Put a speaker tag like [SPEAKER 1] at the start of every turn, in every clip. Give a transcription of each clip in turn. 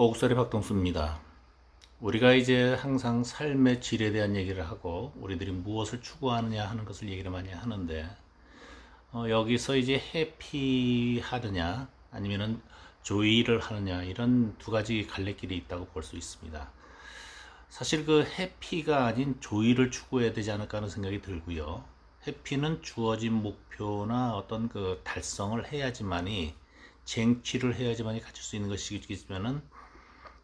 [SPEAKER 1] 옥살이 박동수입니다. 우리가 이제 항상 삶의 질에 대한 얘기를 하고 우리들이 무엇을 추구하느냐 하는 것을 얘기를 많이 하는데 어, 여기서 이제 해피하느냐 아니면은 조이를 하느냐 이런 두 가지 갈래길이 있다고 볼 수 있습니다. 사실 그 해피가 아닌 조이를 추구해야 되지 않을까 하는 생각이 들고요. 해피는 주어진 목표나 어떤 그 달성을 해야지만이 쟁취를 해야지만이 가질 수 있는 것이겠지만은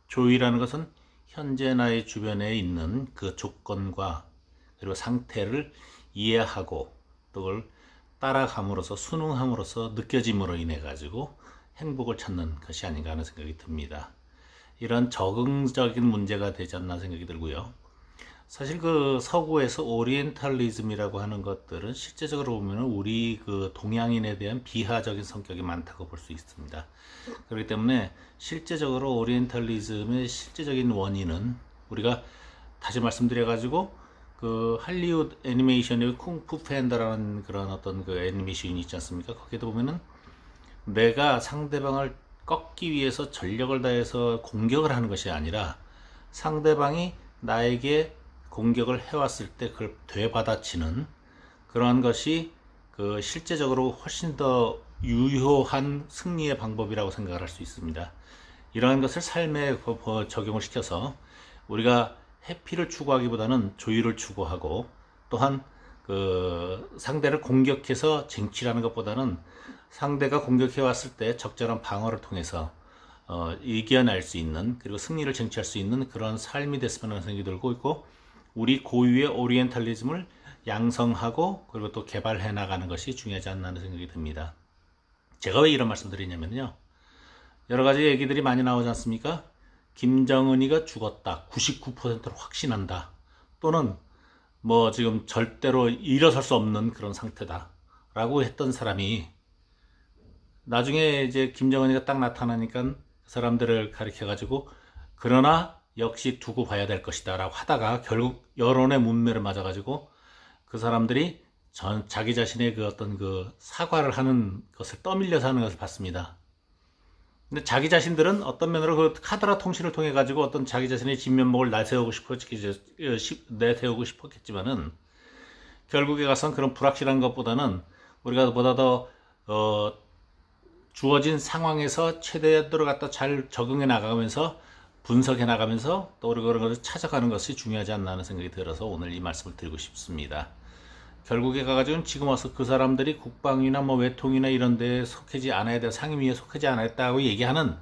[SPEAKER 1] 조이라는 것은 현재 나의 주변에 있는 그 조건과 그리고 상태를 이해하고 또 그걸 따라감으로써 순응함으로써 느껴짐으로 인해 가지고 행복을 찾는 것이 아닌가 하는 생각이 듭니다. 이런 적응적인 문제가 되지 않나 생각이 들고요. 사실 그 서구에서 오리엔탈리즘이라고 하는 것들은 실제적으로 보면 우리 그 동양인에 대한 비하적인 성격이 많다고 볼 수 있습니다. 그렇기 때문에 실제적으로 오리엔탈리즘의 실제적인 원인은 우리가 다시 말씀드려 가지고 그 할리우드 애니메이션의 쿵푸 팬다라는 그런 어떤 그 애니메이션이 있지 않습니까? 거기도 보면은 내가 상대방을 꺾기 위해서 전력을 다해서 공격을 하는 것이 아니라 상대방이 나에게 공격을 해왔을 때 그걸 되받아치는 그러한 것이 그 실제적으로 훨씬 더 유효한 승리의 방법이라고 생각을 할 수 있습니다. 이러한 것을 삶에 적용을 시켜서 우리가 해피를 추구하기보다는 조율을 추구하고 또한 그 상대를 공격해서 쟁취하는 것보다는 상대가 공격해 왔을 때 적절한 방어를 통해서 어, 이겨낼 수 있는 그리고 승리를 쟁취할 수 있는 그런 삶이 됐으면 하는 생각이 들고 있고 우리 고유의 오리엔탈리즘을 양성하고 그리고 또 개발해 나가는 것이 중요하지 않나 하는 생각이 듭니다. 제가 왜 이런 말씀 드리냐면요. 여러 가지 얘기들이 많이 나오지 않습니까? 김정은이가 죽었다. 99%로 확신한다. 또는 뭐 지금 절대로 일어설 수 없는 그런 상태다. 라고 했던 사람이 나중에 이제 김정은이가 딱 나타나니까 사람들을 가리켜 가지고 그러나 역시 두고 봐야 될 것이다 라고 하다가 결국 여론의 문매를 맞아 가지고 그 사람들이 전 자기 자신의 그 어떤 그 사과를 하는 것을 떠밀려서 하는 것을 봤습니다. 근데 자기 자신들은 어떤 면으로 그 카드라 통신을 통해 가지고 어떤 자기 자신의 진면목을 내세우고 싶었 내세우고 싶었겠지만은 결국에 가선 그런 불확실한 것보다는 우리가 보다 더 어, 주어진 상황에서 최대한도로 갖다 잘 적응해 나가면서 분석해 나가면서 또 그런 것을 찾아가는 것이 중요하지 않나 하는 생각이 들어서 오늘 이 말씀을 드리고 싶습니다. 결국에 가가지고는 지금 와서 그 사람들이 국방이나 뭐 외통이나 이런 데에 속하지 않아야 돼 상임위에 속하지 않았다고 얘기하는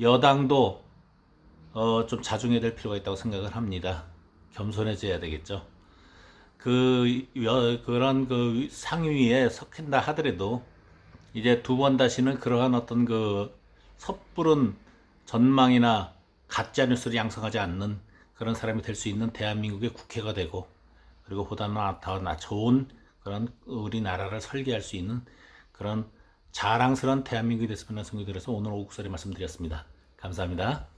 [SPEAKER 1] 여당도 어, 좀 자중해야 될 필요가 있다고 생각을 합니다. 겸손해져야 되겠죠. 그 여, 그런 그 상위에 속한다 하더라도 이제 두 번 다시는 그러한 어떤 그 섣부른 전망이나 가짜 뉴스를 양성하지 않는 그런 사람이 될 수 있는 대한민국의 국회가 되고 그리고 보다 나- 더 나- 좋은 그런 우리나라를 설계할 수 있는 그런 자랑스러운 대한민국이 됐으면 하는 생각이 들어서 오늘 오국설에 말씀드렸습니다. 감사합니다.